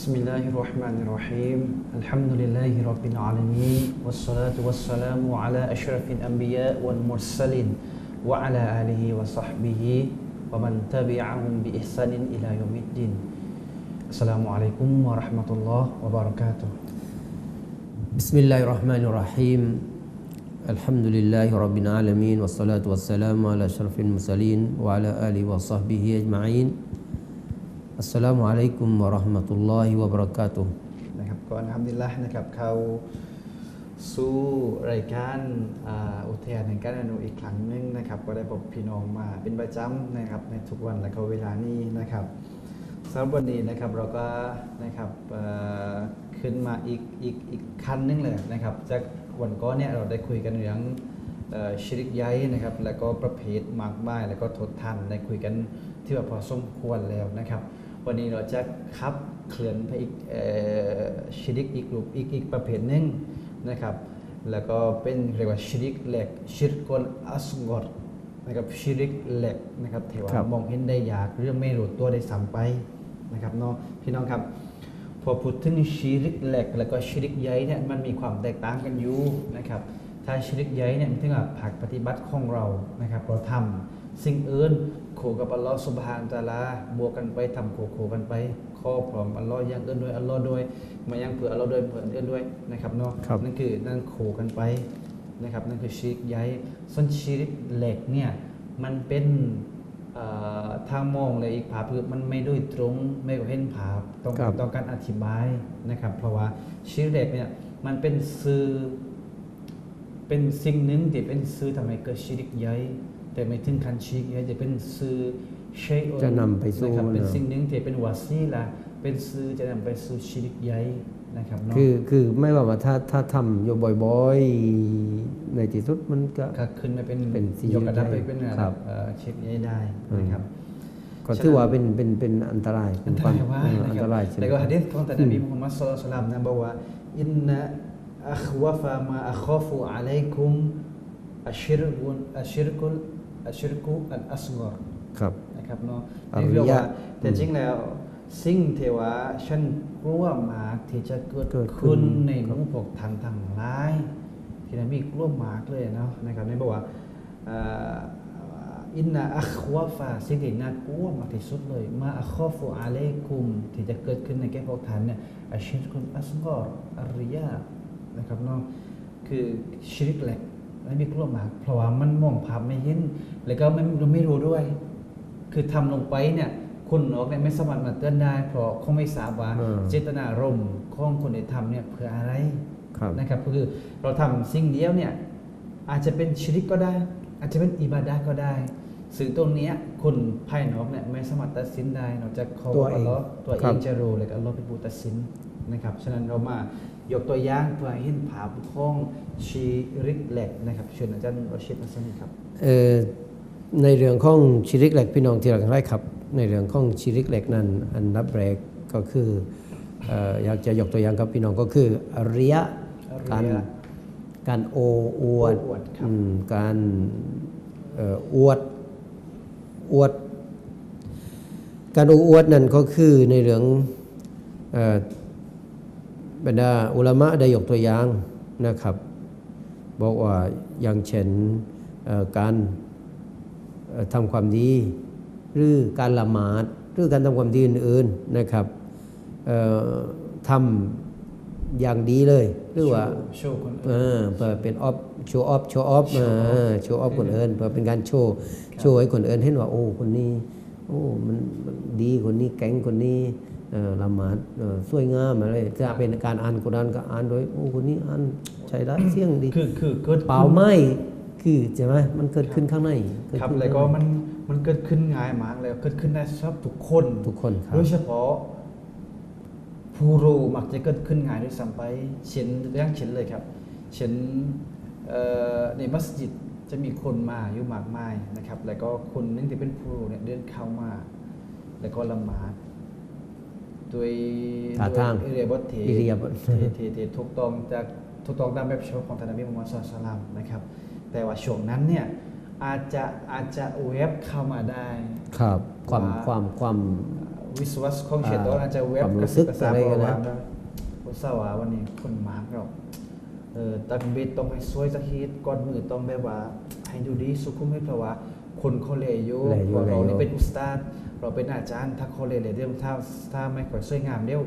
بسم الله الرحمن الرحيم الحمد لله رب العالمين والصلاة والسلام على أشرف الأنبياء والمرسلين وعلى آله وصحبه ومن تبعهم بإحسان إلى يوم الدين السلام عليكم ورحمة الله وبركاته بسم الله الرحمن الرحيم الحمد لله رب العالمين والصلاة والسلام على أشرف المرسلين وعلى آله وصحبه أجمعين อัสสลามุอะลัยกุมวะราะห์มะตุลลอฮิวะบะเราะกาตุนะครับก่อัลฮัมดุลิลละนะครับเขาสู้รายการอุทยานแห่งการอนุอีกครั้งหนึ่งนะครับ ก็ได้พบพี่น้องมาเป็นประจำนะครับในทุกวันและก็เวลานี้นะครับสำหรับวันนี้นะครับเราก็นะครับขึ้นมาอีกอีกอีกขั้นนึงเลยนะครับจากวันก้อนเนี่ยเราได้คุยกันเรื่องชิริกย้ายนะครับ แล้วก็ประเภทมากมายแล้วก็ทดทันได้คุยกันที่แบบพอสมควรแล้วนะครับ วันนี้เราจะคับเคลื่อนไปอีกเอ่อชริกอีกกลุ่มอีกอีกประเภทหนึ่งนะครับ แล้วก็เป็นเรียกว่าชริกเหล็กชิรกลอัสกอรนะครับชริกเหล็กนะครับเทว่าครับมองเห็นได้ยากเรื่องไม่รู้ตัวได้สัมไปนะครับเนาะพี่น้องครับพอพูดถึงชิริกเหล็กแล้วก็ชิริกใยเนี่ยมันมีความแตกต่างกันอยู่นะครับถ้าชิริกใยเนี่ยมันถึงกับผักปฏิบัติของเรานะครับเราทำสิ่งอื่นโขกับอัลลอฮ์สุบฮานตะอาลาบวกกันไปทำโขโขกันไป ข้อพร้อมอัลลอฮ์อย่างอื่นด้วยอัลลอฮ์ด้วยมายังเผื่ออัลลอฮ์ด้วยเผื่ออื่นด้วยนะครับเนาะครับนั่นคือนั่นโขกันไปนะครับนั่นคือชิริกใยส่วนชิริกเหล็กเนี่ยมันเป็นเอ่อทางมองเลยอีกภาพคือมันไม่โด้วยตรงไม่เห็นภาพต้องครับต้องการอธิบายนะครับ เพราะว่าชิริกเหล็กเนี่ยมันเป็นสื่อ เป็นสิ่งหนึ่งที่เป็นสื่อทำให้เกิดชิริกใยแต่ไม่ถึงขั้นชิริกใยจะเป็นสื่อเชยอุจะนำไปสู่นะครับเป็นนะสิ่งหนึ่งที่เป็นวาซีละเป็นสื่อจะนำไปสู่ชิริกใยนะครับเนาะคือคือไม่ว่าว่าถ้าถ้าทำอยู่บ่อยๆ ในที่สุดมันก็ก็ขึ้นมาเป็นเป็นสียกระดับไปได้เป็นระครัดับบเอ่อเช็คได้ได้นะครับก็ถือว่าเป็นเป็นเป็นอันตรายอันตควรายว่าเออนะอันคตรับรายใช่ไหมแล้วก็ฮะดีษของท่านนบีมุฮัมมัดศ็อลลัลลอฮุอะลัยฮิวะซัลลัมนะบอกว่าอินนะ อัควะฟะมาอัคอฟุอะลัยกุมอัชชิรกุนอัชชิรกุลอัชชิรกุอันอัสกอรครับนะครับเนาะอริยะนี่เรียกว่าแต่จริงแล้วสิ่งที่ว่าฉันกลัวมากที่จะเกิดเกิดขึ้ขึ้นนในหมู่พวกท่านทั้งหลายที่นบีกลัวมากเลยเนาะนะครับนี่บอกว่าเอ่ออินนาอัควาฟาสิ่งที่น่ากลัวมากที่สุดเลย มาอัคอฟุอาเลกุม ที่จะเกิดขึ้นในแก่พวกท่านเนี่ยอาชิรกุนอัสกอรอริยา นะครับเนาะคือชิริกแหลกนบีกลัวมาก เพราะว่ามันมองภาพไม่เห็น แล้วก็ไม่เราไม่รู้ด้วย คือทำลงไปเนี่ยคนนอกเนี่ยไม่สามารถมาเตือนได้ เพราะเขาไม่ทราบว่าอืมเจตนารมณ์ของคนที่ทำเนี่ยเพื่ออะไรครับนะครับ คือเราทำสิ่งเดียวเนี่ยอาจจะเป็นชิริกก็ได้ อาจจะเป็นอิบาดะห์ก็ได้ ซึ่งตรงเนี้ยคนภายนอกเนี่ยไม่สามารถตัดสินได้นอกจากเขาตัวเองอัลลอฮ์ตัวคเอรับงจะรู้เลยก็อัลลอฮ์เป็นผู้ตัดสินนะครับ ฉะนั้นเรามายกตัวอย่างเพื่อให้เห็นภาพของชีริกแหลกนะครับเชิญอาจารย์รชิดมาสักนิดครับเอ่อในเรื่องของชิริกเหล็กพี่น้องที่รักใคร่ครับในเรื่องของชิริกเหล็กนั้นอันดับแรกก็คือเอ่ออยากจะยกตัวอย่างกับพี่น้องก็คืออริยะอริยะการการโออวดโอ้อวดครับอืมการเอ่ออวด อวด การโออวดนั่นก็คือในเรื่องบรรดาอุลามะได้ยกตัวอย่างนะครับ บอกว่าอย่างเช่นการทำความดี หรือการละหมาด หรือการทำความดีอื่นๆนะครับทำ อย่างดีเลย หรือว่าโชว์คนเออื่นอเพื่อเป็นออฟโชว์ออฟโชว์ออฟ Show off โชว์ออฟคนอื่นเพื่อเป็นการโชว์โชว์ให้คนอื่นเห็นว่าโอ้คนนี้โอ้มันมันดีคนนี้แก๊งคนนี้เอ่อละหมาดเอ่อสวยงามอะไรถ้าเป็นการอ่านกุรอานก็อ่านโดยโอ้คนนี้อ่านใช้ได้เสียงดีคือคือเกิดเปล่าไม่คือใช่ไหมมันเกิดขึ้นข้างในเกิดครับขึ้นแล้วก็ข้างในมันมันเกิดขึ้นง่ายมากเลยเกิดขึ้นได้สำหรับทุกคนทุกคนครับโดยเฉพาะ ผู้รู้มักจะเกิดขึ้นง่ายด้วยซ้ำไป เช่นตัวอย่างเช่นเลยครับ เช่นเอ่อในมัสยิดจะมีคนมาอยู่มากมายนะครับ แล้วก็คนหนึงที่เป็นผู้รู้เนี่ยเดินเข้ามา แล้วก็ละหมาดโดยท่าทางโดยอิเรียบทเทอิริยาบถเทเทเทถูกต้องจากถูกต้องตามแบบฉบับของท่านนบีมุฮัมมัดศ็อลลัลลอฮุอะลัยฮิวะซัลลัมนะครับ แต่ว่าช่วงนั้นเนี่ยอาจจะอาจจะเว็บเข้ามาได้ ครับ ความว่าความความ วิศวะของเชตโตอาจจะเว็บความกรู้ระสึสิบกกระซาบอะไรบกัอนกนะว่านะอุตส่าห์ว่าวันนี้คนมาร์กเราเออตักบิดต้องให้สวยสักทีก่อนมือต้องแบบว่า ให้ดูดีสุขุมให้เพราะว่า คนเขาเลยอยู่แลอยู่เพราะเราแลอยู่นี่เป็นอุสตาดเราเป็นอาจารย์ถ้าเขาเลยเลยเดี๋ยวถ้าถ้าไม่ค่อยสวยงามเดี๋ยว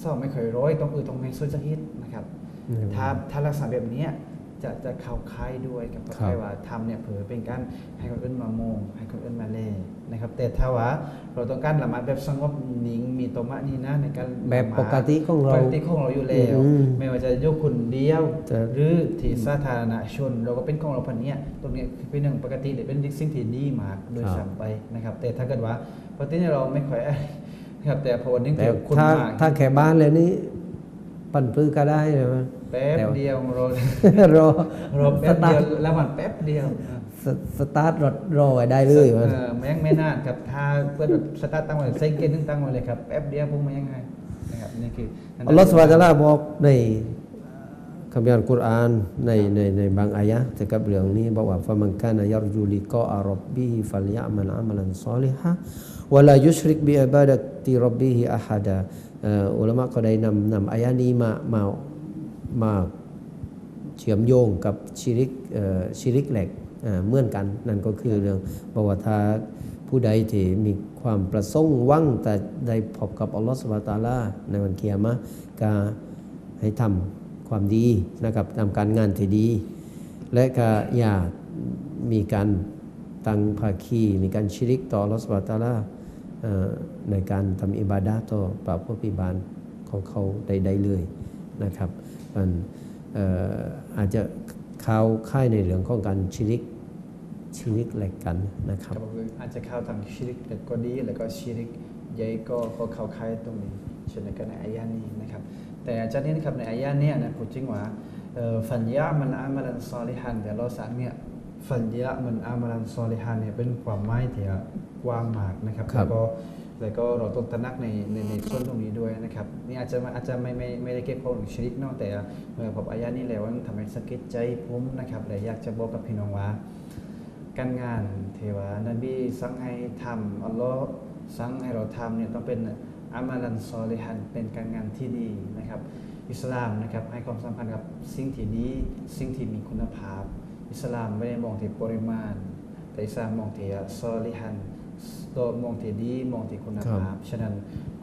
เศร้าไม่ค่อยร้อยต้องเออต้องให้สวยสักทีนะครับ ถ้าถ้าลักษณะแบบเนี้ย จะจะเข้าค่ายด้วยกับครับค่ายว่าทำเนี่ยเผลอเป็นการให้คนอื่นมามองให้คนอื่นมาเล่นะครับ แต่ถ้าว่าเราต้องการละหมาดแบบสงบนิ่งมีตมะนี่นะในการแบบละหมาดปกติของเราปกติของเราอยู่แล้วอืมไม่ว่าจะยกคนเดียวจะหรือที่สาธารณชน เราก็เป็นของเราพันเนี้ยตรงเนี้ยคือเป็นเรื่องปกติหรือเป็นสิ่งที่ดีมากโดยครับซ้ำไปนะครับ แต่ถ้าเกิดว่าปกติเนี่ยเราไม่ค่อยนะครับแต่พอวันนึงแต่เกิดคนถ้ามากถ้าแค่บ้านเลยนี่ปั่นพื้นก็ได้ใช่ไหม แป๊บแต่ว่าเดียวเรารอรอแป๊บสตาเดียร์วทแล้วมันแป๊บเดียวสสตาร์ทรถรอไว้ได้เลยเอมันอแม่งไม่นานครับถ้าเพื่อนแบบสตาร์ทตั้งไว้เซ็งเกนนึงตั้งไว้เลยครับแป๊บเดียวพุ่งมายังไงนะครับนี่คืออัลลอฮฺสุบฮานะฮูวะตะอาลาบอกในคำพิอัลกุรอานในในในบางอายะห์เกี่ยวกับเรื่องนี้บอกว่าฟะมันกานยัรจูลิกออะรับบิฮิฟัลยะมัลอามัลันซอลิฮะวะลายุชริกบิอิบาดะติรับบิฮิอะฮัดะเอ่ออุลามะก็ได้นำนำอายะห์นี้มามา มาเชื่อมโยงกับชิริกเอ่อชิริกแหลกอ่าเหมือนกัน นั่นก็คือเรื่องบอกว่าถ้าผู้ใดที่มีความประสงค์หวังแต่ได้พบกับอัลลอฮฺสุบฮานะฮูวะตะอาลาในวันเกียรมะห์ก็ให้ทำความดีนะครับทำการงานที่ดี และก็อย่ามีการตั้งภาคีมีการชิริกต่ออัลลอฮฺสุบฮานะฮูวะตะอาลาเอ่อในการทำอิบาดะห์ต่อพระผู้พิบาลของเขาใดๆเลย นะครับมันเอ่ออาจจะเข้าค่ายในเรื่องของการชิริกชิริกแหลกกันนะคครัรับบคืออาจจะเข้าทางชิริกแต่ก็ดีแล้วก็ชิริกใหญ่ก็ก็เข้าค่ายตรงนี้เช่นในกันในอายะนี้นะครับแต่อาจารย์นี่นะครับในอายะเนี้นะพูดจริงว่าเอ่อฟันยะมันอามัลันซอลิฮันแต่เราสั่งเนี่ยฟันยะมันอามัลันซอลิฮันเนี่ยเป็นความหมายที่กว้างมากนะครับครัแล้บวก็ แล้วก็เราต้องตระหนักในในในส่วนตรงนี้ด้วยนะครับนี่อาจจะอาจจะไม่ไม่ไม่ได้เก็บข้อถึงชิริกนาะแต่เมื่อผมอายะนี้แล้วมันทำให้สะกิดใจผมนะครับเลยอยากจะบอกกับพี่น้องว่า การงานเทวานบีสั่งให้ทำอัลลอฮ์สั่งให้เราทำเนี่ยต้องเป็นอามาลันซอลิฮันเป็นการงานที่ดีนะครับ อิสลามนะครับให้ความสำคัญกับสิ่งที่ดีสิ่งที่มีคุณภาพ อิสลามไม่ได้มองที่ปริมาณ แต่อิสลามมองที่ซอลิฮัน ตัวมองที่ดีมองที่คุณภาพ ฉะนั้น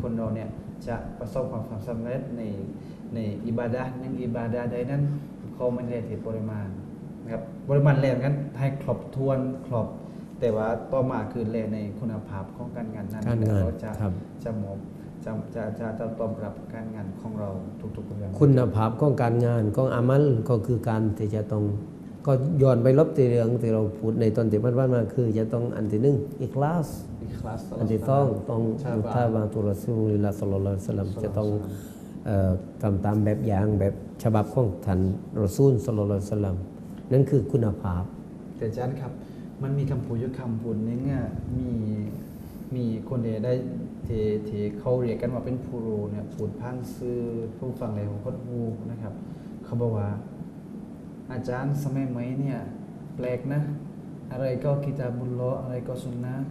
คนเราเนี่ยจะประสบความสำเร็จในในอิบาดะห์หนึ่งอิบาดะห์ใดนั้นเขาไม่ได้ที่ปริมาณนะครับปริมาณแรงกันให้ครบถ้วนครบแต่ว่าต่อมาคือแรงในคุณภาพของการงานนั้นการงานแล้วจะครับจะมอบจะจะจะจะตอบรับการงานของเราทุกๆเรื่องคุณภาพของการงานของอามัลก็คือการที่จะต้อง ก็ย้อนไปลบตีเรื่องที่เราพูดในตอนที่มันว่ามาคือ จะต้องอันที่หนึ่งอิคลาสอีกคลาสอันที่ต้องต้องใช่มุป่ะทาบาตุรอซูลิลลาฮ์ศ็อลลัลลอฮุอะลัยฮิวะซัลลัมจะต้องเอ่อทำตามแบบอย่างแบบฉบับของท่านรอซูลศ็อลลัลลอฮุอะลัยฮิวะซัลลัมนั่นคือคุณภาพ แต่อาจารย์ครับมันมีคำพูดอยู่คำพูดหนึงอะมีมีคนเดียได้ที่ที่เขาเรียกกันว่าเป็นผู้รู้เนี่ยพูดพันซื้อผู้ฟังเลยของคนฮูนะครับ เขาบอกว่า อาจารย์สมัยใหม่เนี่ยแปลกนะ อะไรก็กิตาบุลลอฮ์อะไรก็สุนนะห์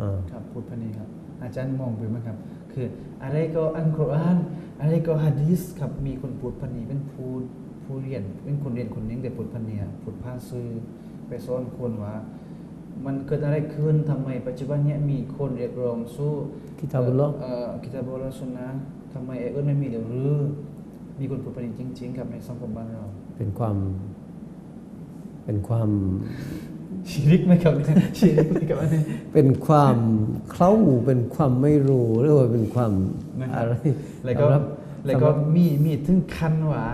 อ่าครับพูดพันนี้ครับ อาจารย์มองไปไหมครับ คืออะไรก็อันกุรอานอะไรก็ฮะดีษครับมีคนพูดพันนี้เป็นผู้ผู้เรียนเป็นคนเรียนคนหนึงแต่พูดพันเนี้พูดผ่านซื้อไปสอนคนว่ามันเกิดอะไรขึ้นทำไมปัจจุบันเนี้ยมีคนเรียกร้องสู้กิตาบุลลอฮ์เอ่อกิตาบุลลอฮ์สุนนะห์ทำไมไอ้เอิ้นไม่มีเดี๋ยวหรือมีคนพูดพันนี้จริง ๆ ครับในสังคมบ้านเรา เป็นความ เป็นความชีริกไหมครับเนี่ยชีริกไหมครับอันนี้เป็นความเคล้าเป็นความไม่รู้หรือว่าเป็นความนะครับอะไรแล้วก็สำหรับแล้วก็สำหรับมีมีถึงขั้นว่า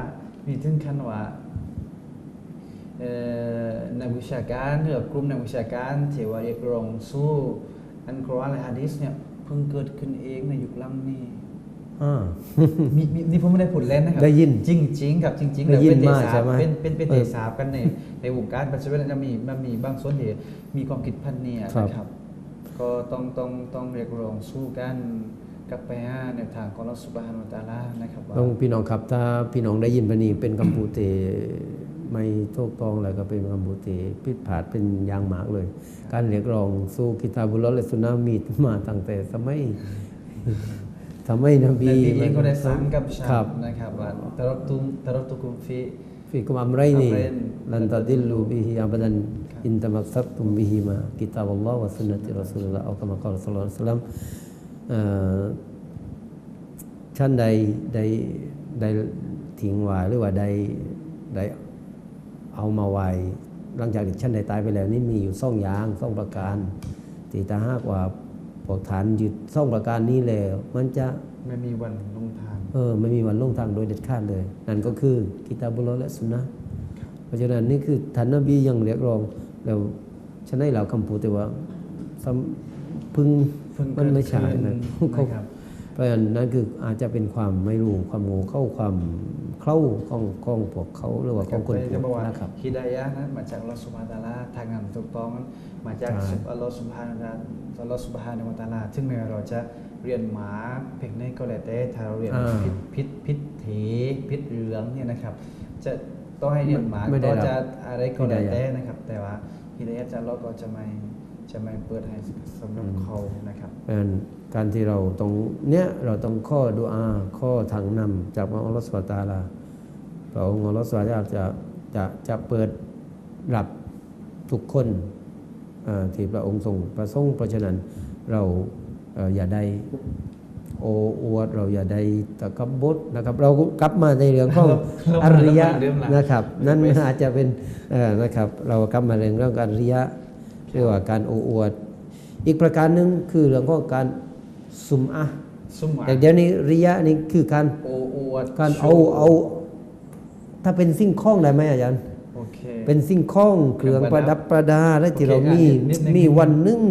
มีถึงขั้นว่าเอ่อนักวิชาการหรือกลุ่มนักวิชาการที่ว่าเรียกร้องสู้อันกุรอานและฮะดีษเนี่ยเพิ่งเกิดขึ้นเองในยุคหลังนี้อ่า มีมีนี่ผมไม่ได้พูดเล่นนะครับได้ยินจริงจริงๆครับจริงๆได้ยินแล้วเป็นเตมากสาใช่ไหมเป็นเป็นเป็นเอเตอสาบกันในในวงการปัจจุบันจะมีมันมีบางส่วนที่มีความคิดพันเนี่ยครับนะครับ ก็ต้องต้องต้องเรียกร้องสู้กันกับไปหาในวทางของเราสุบฮานุตะอาลานะครับว่าต้องพี่น้องครับ ถ้าพี่น้องได้ยินปนี้เป็นคำพูดที่ไม่ถูกต้องแล้วก็เป็นคำพูดที่ผิดพลาดเป็นอย่างมากเลย การเรียกร้องสู่กิตาบุลลอฮ์และสุนนะมีมาตั้งแต่สมัย สมัยนบีนบีเองก็ได้สั่งกับฉัครับนนะครับว่าตารกตุมตารกตุกุมฟีฟีกุมอัมไรนี่อัมรัยนลันตะดิลลูบิฮิอับดันอินตะมักซับตุมบิฮิมากิตาบัลลอฮ์วะสุนนะติรอซูลุลลาฮ์เอาคำกล่าวศ็อลลัลลอฮุอะลัยฮิวะซัลลัมเอ่อท่านใดใดใดทิ้งไว้หรือว่าใดใดเอามาไว้หลังจากที่ท่านใดตายไปแล้วนี่มีอยู่สองอย่างสองประการที่ถ้าหากว่า พวกฐานยึดสองประการนี้แล้ว มันจะไม่มีวันลงทาง เออ ไม่มีวันลงทางโดยเด็ดขาดเลย นั่นก็คือกิตาบุลลอฮ์และสุนนะห์เพราะฉะนั้นนี่คือท่านนบียังเรียกร้องแล้วฉะนั้นเราคำพูดแต่ว่าซ้ำพึ่งเพิ่งมันไม่ใช่เกิดขึ้นนะนะเขาครับ เพราะฉะนั้นนั่นคืออาจจะเป็นความไม่รู้ความโง่เข้าความเข้าของของพวกเขาหรือว่าของคนจะบอกว่านะครับฮิดายะห์นั้นมาจากอัลลอฮฺสุบฮานะฮูวะตะอาลาทางงานถูกต้องนั้นมาจากใช่อัลลอฮฺสุบฮานะฮูวะตะอาลาอัลลอฮฺสุบฮานะฮูวะตะอาลาถึงแม้ว่าเราจะเรียนหมาเพียงในก็แล้วแต่ถ้าเราเรียนอ่าพิษพิษพิษเถพิษเหลืองเนี่ยนะครับ จะต้องให้เรียนหมาไม่ได้ก็รับจะอะไรก็แล้วฮิดายะห์แต่นะครับ แต่ว่าฮิดายะห์จากอัลลอฮ์ก็จะไม่ จะไม่เปิดให้สำหรับเขานะครับเพราะฉะนั้นการที่เราตรงเนี้ยเราต้องข้อดุอาข้อทางนำจากพระองค์อัสวตาลาพระองค์อัสวตาลาจะจะจะเปิดรับทุกคนที่พระองค์ทรงประสงค์เพราะฉะนั้นเราอย่าได้โอ้อวดเราอย่าได้ตะกบดนะครับ เรากลับมาในเรื่องของอริยะนะครับ นั่นอาจจะเป็นนะครับ เรากลับมาเรื่องเรื่องอริยะ เรียกว่าการโอ้อวด อีกประการหนึ่งคือเรื่องของการซุมอะซุ่มหมาแต่เดี๋ยวนี้ริยะนี่คือการโอ้อวดการโชเอาว์เอา ถ้าเป็นสิ่งของได้ไหมอาจารย์โอเคเป็นสิ่งของเครื่องประดับประดาและที่เรามีโอเคอะนิดนึงมีวันหนึ่ง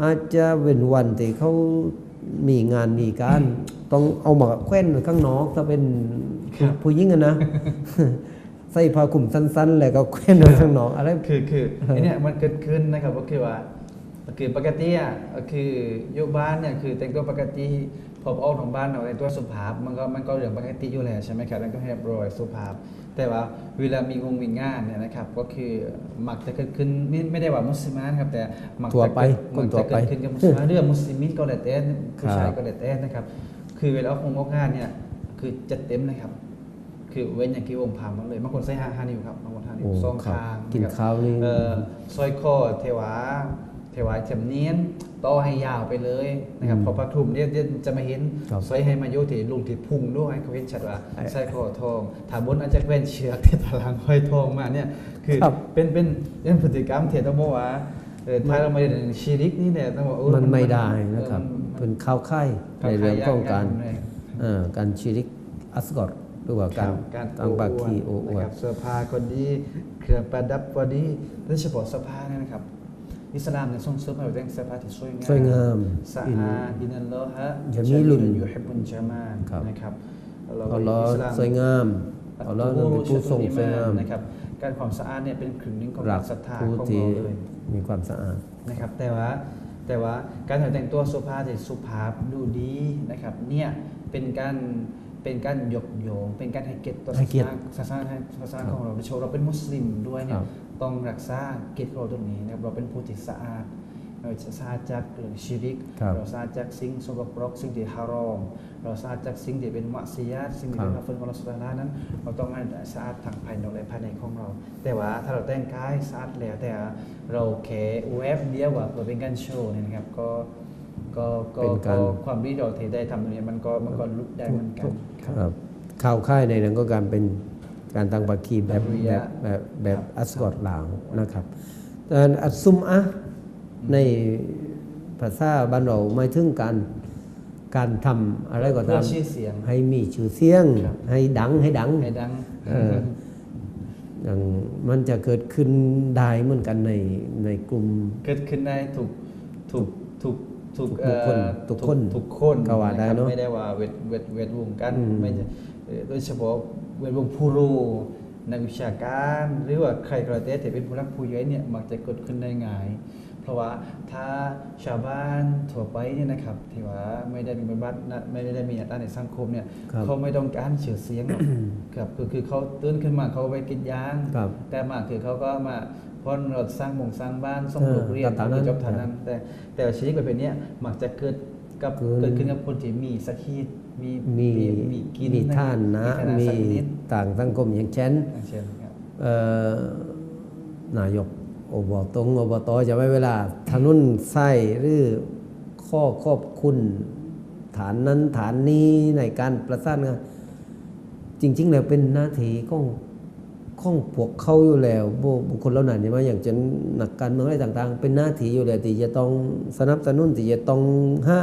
อาจจะเป็นวันที่เขามีงานมีการ ต้องเอามาแขวนไว้ข้างนอกถ้าเป็นครับผู้หญิงอะนะ ใส่ผ้าคลุมสั้นๆ แล้วก็แขวนไว้ข้างนอกอะไร คือคือไอเนี่ยมันเกิดขึ้นนะครับก็คือว่าคือปกติอะก็คืออยู่บ้านเนี่ยคือแต่งตัวปกติพอออกของบ้านเราแต่งตัวสุภาพมันก็มันก็เรื่องปกติอยู่แล้วใช่ไหมครับแล้วก็เรียบร้อยสุภาพ แต่ว่าเวลามีงงมีงานเนี่ยนะครับก็คือมักจะเกิดขึ้นไม่ไม่ได้ว่ามุสลิมนะครับแต่มักทั่วจะไปเกิดคมันนทั่วจะไปเกิดขึ้นกับมุสลิมเรื่องมุสลิมินก็แล้วแต่ผู้ชายครับก็แล้วแต่นะครับ คือเวลาออกงงออกงานเนี่ยคือจะเต็มนะครับ คือเว้นอย่างที่วงพามมาเลยบางคนใส่ห้าห้านิ้วครับบางคนห้านิ้วโอ้สองครับข้างกินนะครับข้าวนี่เอ่อสร้อยคอเทวาเทวาจำเนียนต่อให้ยาวไปเลยนะครับอืมพอพระคลุมเนี่ยเดี๋ยวจะมาเห็นครับสร้อยให้มาโยติลุงที่พุงด้วยเขาเห็นชัดว่าไอ้สร้อยคอทองถามบนอาจจะเป็นเชือกที่ตารางห้อยทองมาเนี่ยคือครับเป็นเป็นเป็นพฤติกรรมเทต้องบอกว่าเออถ้าเราไม่ได้ชีริกนี่เนี่ยต้องบอกเออมันไม่ได้นะครับเออมันเป็นข้าวไข่ข้าวในไข่เรื่องของการย่างๆเลยเอ่อการชิริกอัสกอร หรือว่าการการตั้งปากคีโอ้อวนะดครับเสื้อผ้าก็ดีเครื่องประดับก็ดีโดยเฉพาะเสื้อผ้าเนี่ยนะครับอิสลามเนี่ยส่งเสริมให้เราแต่งเสื้อผ้าที่สวยงามสวยงามสะอินอาดอินัลลอฮะจะมีลุ่นอยู่ให้บุญจามานครับนะครับอัลลอฮ์สวยงามอัลลอฮ์นั้นเป็นผู้ทรงสวยงามนะครับการความสะอาดเนี่ยเป็นครึ่งหนึงของหลักศรัทธาผู้ของที่เราเลยมีความสะอาดนะครับ แต่ว่าแต่ว่าการแต่งตัวสุภาพที่สุภาพดูดีนะครับเนี่ยเป็นการ เป็นการยกโยง เป็นการให้เกียรติต่อให้ศาสเกียรตินาศาสนาศาสนาครับของเราโดยเฉพาะเราเป็นมุสลิมด้วยเนี่คยรับต้องรักษาเกียรติเราตรงนี้นะครับเราเป็นผู้ที่สะอาดเราจะสะอาดจากเรื่องชิริก ครับเราสะอาดจากสิ่งสกปรกสิ่งที่ฮารอม เราสะอาดจากสิ่งที่เป็นมะซียาตสิ่งที่เป็นครับอัฟเฟนของเราสุดท้ายนั้น เราต้องให้สะอาดทางภายนอกและภายในของเรา แต่ว่าถ้าเราแต่งกายสะอาดแล้วแต่เราแค่เวฟเดียวว่าเพื่อเป็นการโชว์เนี่ยนะครับก็ก็ก็เป็นการก็ความดีเราที่ได้ทำตรงนี้มันก็มันก็ลุกได้เหมือนกันครั บครับข่าวค่ายในนั้นก็การเป็นการตั้งปากคีแบบอริแบยะบแบบแบบครับอัสกอตลาวนะครับแต่อัสซุมอะในภาษาบ้านเราหมายถึงการการทำอะไรก็เพื่ตาอมชื่อเสียงให้มีชื่อเสียงครับให้ดังให้ดังให้ดังเอออย่างมันจะเกิดขึ้นได้เหมือนกันในในกลุ่ม เกิดขึ้นได้ถูกถูกถูกถูก ทุกคนเอ่อทุกคนทุกคนก็ว่าได้ครับเนอะไม่ได้ว่าเวทเวทเวทวงกันอืมไม่ใช่เอ่อโดยเฉพาะเวทวงผู้รู้นักวิชาการหรือว่าใครก็แล้วแต่ที่เป็นผู้รักผู้ใหญ่เนี่ยมักจะเกิดขึ้นได้ง่าย เพเพราะว่าถ้าชาวบ้านทั่วไปเนี่ยนะครับที่ว่าไม่ได้มีบทบาทนะไม่ได้มีอัตราในสังคมเนี่ยครับเขาไม่ต้องการชื่อเสียงหรอกครับคือคือเขาตื่นขึ้นมาเขาไปกินยางครับแต่มาคือเขาก็มา พ่อนรถสร้างมงสร้างบ้านส่งเออลูกเรียนต่างๆนั้นจบฐานนั้น แต่แต่ชีวิตแบบนี้มักจะเกิดกับคือเกิดขึ้นกับคนที่มีสักขีดมีมีมีกินมีท่านนะมีมีสักนิดต่างสังคมอย่างเช่นอย่างเช่นครับเอ่อนายกอบตงอบตจะไม่เวลาถนนไส้หรือข้อครอบคุณฐานนั้นฐานนี้ในการประสานงานจริง ๆ แล้วเป็นหน้าที่ของ ของพวกเขาอยู่แล้วบุบุคคลเหล่านั้นใช่ไหมอย่างเช่นนักการเมืองอะไรต่าง ๆ เป็นหน้าที่อยู่แล้วที่จะต้องสนับสนุนที่จะต้องห้า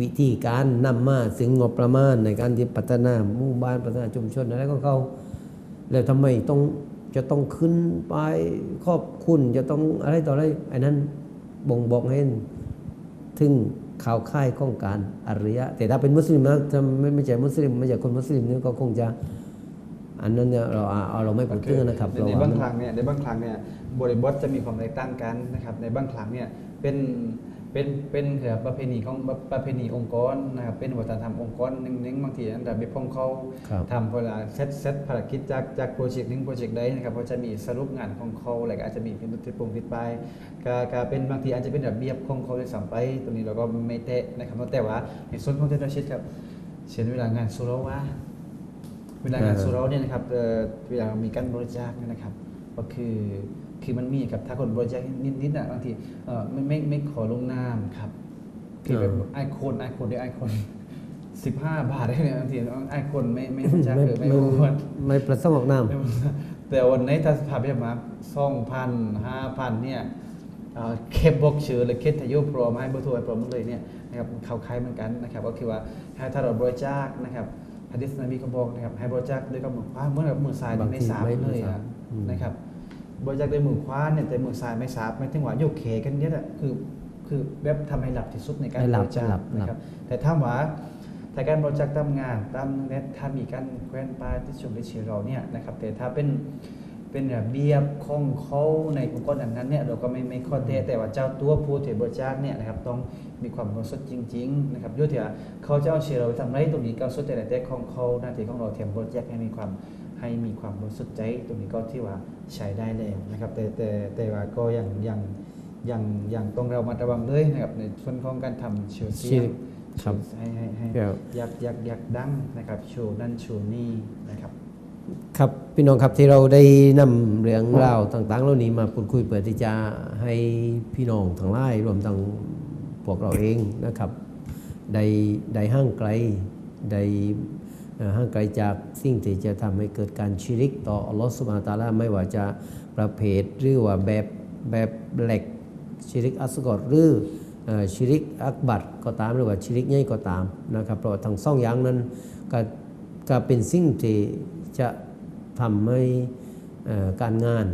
วิธีการนำมาถึงงบประมาณในการที่พัฒนาหมู่บ้านพัฒนาชุมชนอะไรของเขาแล้วทำไมต้องจะต้องขึ้นไปครอบคุณจะต้องอะไรต่ออะไรไอ้นั้นบ่งบอกให้เห็นถึงข่าวค่ายของการอริยะ แต่ถ้าเป็นมุสลิมนะถ้าไม่ไม่ใช่มุสลิมไม่ใช่คนมุสลิมเนี่ยก็คงจะ อันนั้นเนี่ยเราเอาเราไม่พูดถึงนะครับในเราในว่าบางมันครั้งเนี่ยในบางครั้งเนี่ยบริบทจะมีความแตกต่างกันนะครับในบางครั้งเนี่ยเป็นเป็นเป็นเกี่ยวกับประเพณีของประเพณีองค์กรนะครับเป็นวัฒนธรรมองค์กรหนึ่งๆบางทีอันดับเบบของเขาครับทำเวลาเซตเซตภารกิจจากจากโปรเจกต์หนึ่งโปรเจกต์ใดนะครับเขาจะมีสรุปงานของเขาอะไรก็อาจจะมีเป็นติดปุ่มติดไปายก็ก็เป็นบางทีอาจจะเป็นระเบียบของเขาด้วยซ้ำไป ตรงนี้เราก็ไม่เตะนะครับแต่ว่าในส่วนของเทนชิตครับเช่นเวลางานสุราว่า เวลางานเออสุราเนี่ยนะครับเอ่อเวลามีการบริจาคเนยนะครับ ก็คือคือมันมีกับถ้าคนบริจาคนิดๆอะบางทีเอ่อไม่ไม่ไม่ขอลงนามครับคือแบบไอโคนไอโคนเดียวไอโคนสิบห้าบาทได้เนี่ยบางทีไอโคนไม่ไม่บริจาคไม่คือไม่ไม่ควรไม่ประสงค์ออกนามแต่วันนี้ถ้าพาไปมาสองพันห้าพันเนี่ยเอ่อเก็บบอกชื่อเลยเก็บทายุพร้อมให้เบอร์โทรให้พร้อมหมดเลยเนี่ยนะครับเข้าคล้ายเหมือนกันนะครับก็คือว่าให้ถ้าเราบริจาคนะครับ ฮะดิษนบีก็บอกนะครับให้บริจาคด้วยกับมือขวาเหมื่อนกับมือซ้ายบางทีไม่สาบไม่เลยไม่สาอะบอืมนะครับบริจาคด้วยมือขวาเนี่ยแต่มือซ้ายไม่สาบไม่ถึงว่าโยกเคกันเนี่ยแหละคือคือแบบทำให้หลับที่สุดในการให้บหลับริจาหลัคบนะครับแต่ถ้าว่าแต่การบริจาคตามงานตามเน็ตถ้ามีการแควนป้ายที่ชมในชื่อเราเนี่ยนะครับแต่ถ้าเป็น เป็นระเบียบของเขาในองค์กรนั้นนั้นเนี่ยเราก็ไม่ไม่ข้อเทแต่ว่าเจ้าตัวผู้ที่บริจาคเนี่ยนะครับต้องมีความบริสุทธิ์จริงๆนะครับด้วยที่ว่าเขาจะเอาชื่อเราไปทำไรตรงนี้ก็สุดแต่ละแต่ของเขาหน้าที่ของเราเทียมบริจาคให้มีความให้มีความบริสุทธิ์ใจตรงนี้ก็ที่ว่าใช้ได้แล้วนะครับแต่แต่แต่ว่าก็ยังยังยังยังต้องเรามาระวังเลยนะครับในส่วนของการทำเชื่อเสียงครับให้ให้ให้ครับอยากอยากอยากดังนะครับโชว์นั่นโชว์นี่นะครับ ครับพี่น้องครับที่เราได้นำเรื่องราวต่าง ๆ เหล่านี้มาพูดคุยเพื่อที่จะให้พี่น้องทั้งหลายรวมทั้งพวกเราเองนะครับได้ได้ห่างไกลได้ห่างไกลจากสิ่งที่จะทำให้เกิดการชิริกต่ออัลลอฮฺสุบฮานตาลาไม่ว่าจะประเภทหรือว่าแบบแบบเหล็กชิริกอัสกอรหรืออชิริกอักบัตก็ตามหรือว่าชิริกใหญ่ก็ตามนะครับเพราะว่าทั้งสองอย่างนั้นก็ก็เป็นสิ่งที่ จะทำให้การงาน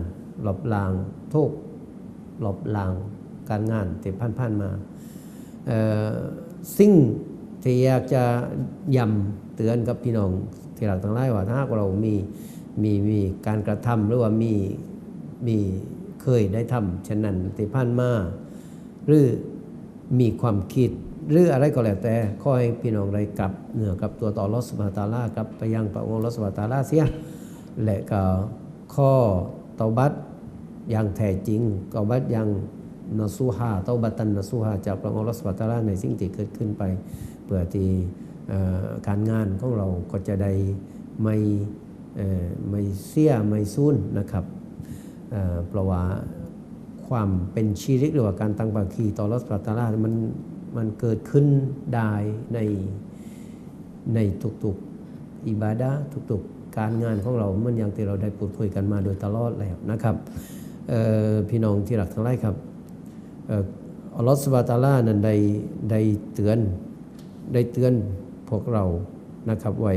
หลบลางทุกหลบลางการงานที่ผ่านๆมาสิ่งที่อยากจะย้ำเตือนกับพี่น้องที่หลักทั้งหลายว่าถ้าหาเรามีมีมีการกระทำหรือว่ามีมีเคยได้ทำเช่นนั้นที่ผ่านมาหรือมีความคิด หรืออะไรก็แล้วแต่ขอให้พี่น้องได้กลับเหนือกับตัวต่อรสบาตาลากลับไปยังพระองค์รสบาตาลาเสียและก็ข้อเตาบัตอย่างแท้จริงเตาบัตอย่างนสูฮาเตาบัตันนสูฮาจากพระองค์รสบาตาลาในสิ่งที่เกิดขึ้นไปเพื่อที่การงานของเราก็จะได้ไม่เอ่อไม่เสียไม่สูญนะครับเพราะว่าความเป็นชีริกหรือว่าการตั้งภาคีต่อรัสปัตตาลามัน มันเกิดขึ้นได้ในในทุกๆอิบาดะทุกๆการงานของเรามันอย่างที่เราได้พูดคุยกันมาโดยตลอดแล้วนะครับพี่น้องที่รักทั้งหลายครับอัลลอฮฺสุบฮานะตาลานั้นได้ได้เตือนได้เตือนพวกเรานะครับไว้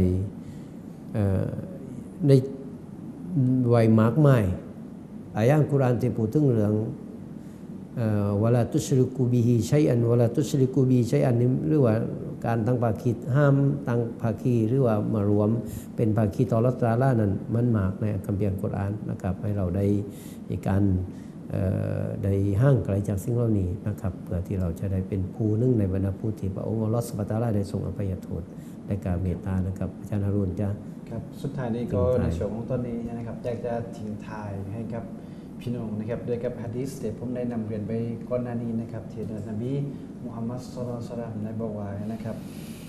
ในไว้มากมายอายะห์อัลกุรอานที่พูดถึงเรื่อง วะลาตุชริกูบิฮิชัยอันวะลาตุชริกูบิฮิชัยอันนี่หรือว่าการตั้งภาคีห้ามตั้งภาคีหรือว่ามารวมเป็นภาคีต่อรัตตาลานั้นมันมากในคัมภีร์อัลกุรอานนะครับ ให้เราได้มีการเอ่อได้ห่างไกลจากสิ่งเหล่านี้นะครับเพื่อที่เราจะได้เป็นผู้หนึ่งในบรรดาผู้ที่พระองค์อัลลอฮฺสุบฮานะฮูวะตะอาลาได้ทรงอภัยโทษและการเมตตานะครับอาจารย์ฮารุนจะครับสุดท้ายนี้ก็ทิ้งท้ายในช่วงของตอนนี้นะครับอยากจะทิ้งท้ายให้กับ พี่น้องนะครับด้วยกับฮะดีษที่ผมได้นำเรียนไปก่อนหน้านี้นะครับที่นนบีมุฮัมมัดศ็อลลัลลอฮุลัยฮิวะซัลลัมได้บอกไว้นะครับ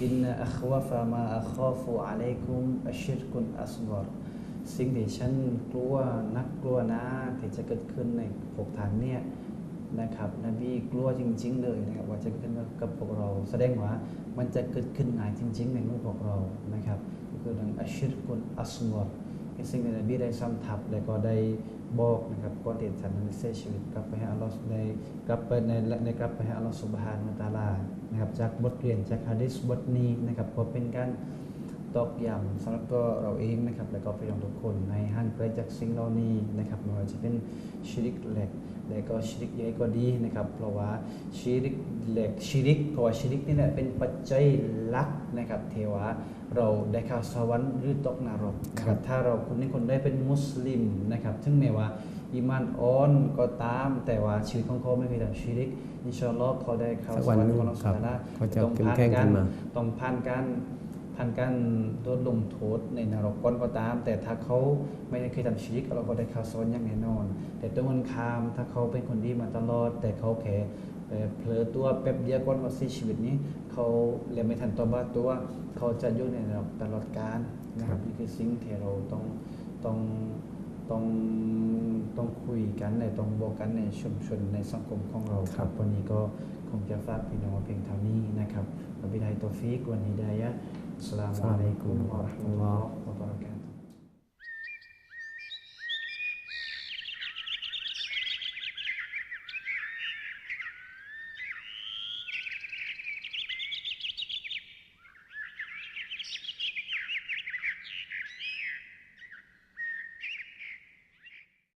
อินนะอัควฟะมาอัคอฟุอะลัยกุมอัชิรกุนอัสกอรสิ่งที่ฉันกลัวนักกลัวนะที่จะเกิดขึ้นในพวกท่านเนี่ยนะครับนบีกลัวจริง ๆ เลยนะครับว่าจะเกิดขึ้นกับพวกเรา แสดงว่ามันจะเกิดขึ้นง่ายจริง ๆ ในมู่พวกเรานะครับก็คือเรื่องอัชิรกุนอัสกอรเป็นสิ่งที่นบีได้ซ้ำทับและก็ได้ บอกนะครับก่อนที่ท่านนั้นจะเสียชีวิตกลับไปห้อัลลอฮ์ในกลับไปในในกลับไปห้อัลลอฮ์สุบฮานะฮูวะตาลานะครับจากบทเรียนจากฮะดิษบทนี้นะครับก็เป็นการตอกย้ำสำหรับตัวเราเองนะครับและก็พี่น้องทุกคนให้ห่างไกลจากสิ่งเหล่านี้นะครับไม่ว่าจะเป็นชิริกเล็กและก็ชิริกใหญ่ก็ดีนะครับ เพราะว่าชิริกเล็กชิริกเพราะว่าชิริกนี่แหละเป็นปัจจัยหลัก นะครับเทวาเราได้เข้าสวรรค์หรือตกนรกนะครับถ้าเราคนนี้คนได้เป็นมุสลิมนะครับถึงแม้ว่าอีมานอ่อนก็ตามแต่ว่าชีวิตของเขาไม่เคยทำชิริกอินชาอัลลอฮ์เขาได้เข้าสักสวัวนรรหค์นึ่งของเราสุครับบฮานะเขาจะต้องเข้มผ่านแข็งกาขึ้รนมาต้องผ่านการผ่านการโดนลงโทษในนรกก่อนก็ตาม แต่ถ้าเขาไม่ได้เคยทำชิริกเราก็ได้เข้าสวรรค์อย่างแน่นอน แต่ตรงกันข้ามถ้าเขาเป็นคนดีมาตลอด แต่เขาแค่ เอ่อเผลอตัวแป๊บเดียวก่อนว่าเสียชีวิตนี้ เขาเรียนไม่ทันตัวบ้าตัวเขาจะอยู่ในนรกตลอดกาลนะครับนี่คือสิ่งที่เราต้องต้องต้องต้องคุยกันในต้องบอกกันในชุมชนในสังคมของเราครับ วันนี้ก็คงจะฝากพี่น้องไว้เพียงเท่านี้นะครับวะบิลลาฮิตอฟิกวันฮิดายะฮ์อัสสลามุอะลัยกุมวะเราะห์มะตุลลอฮ์วะบะเราะกาตุฮ์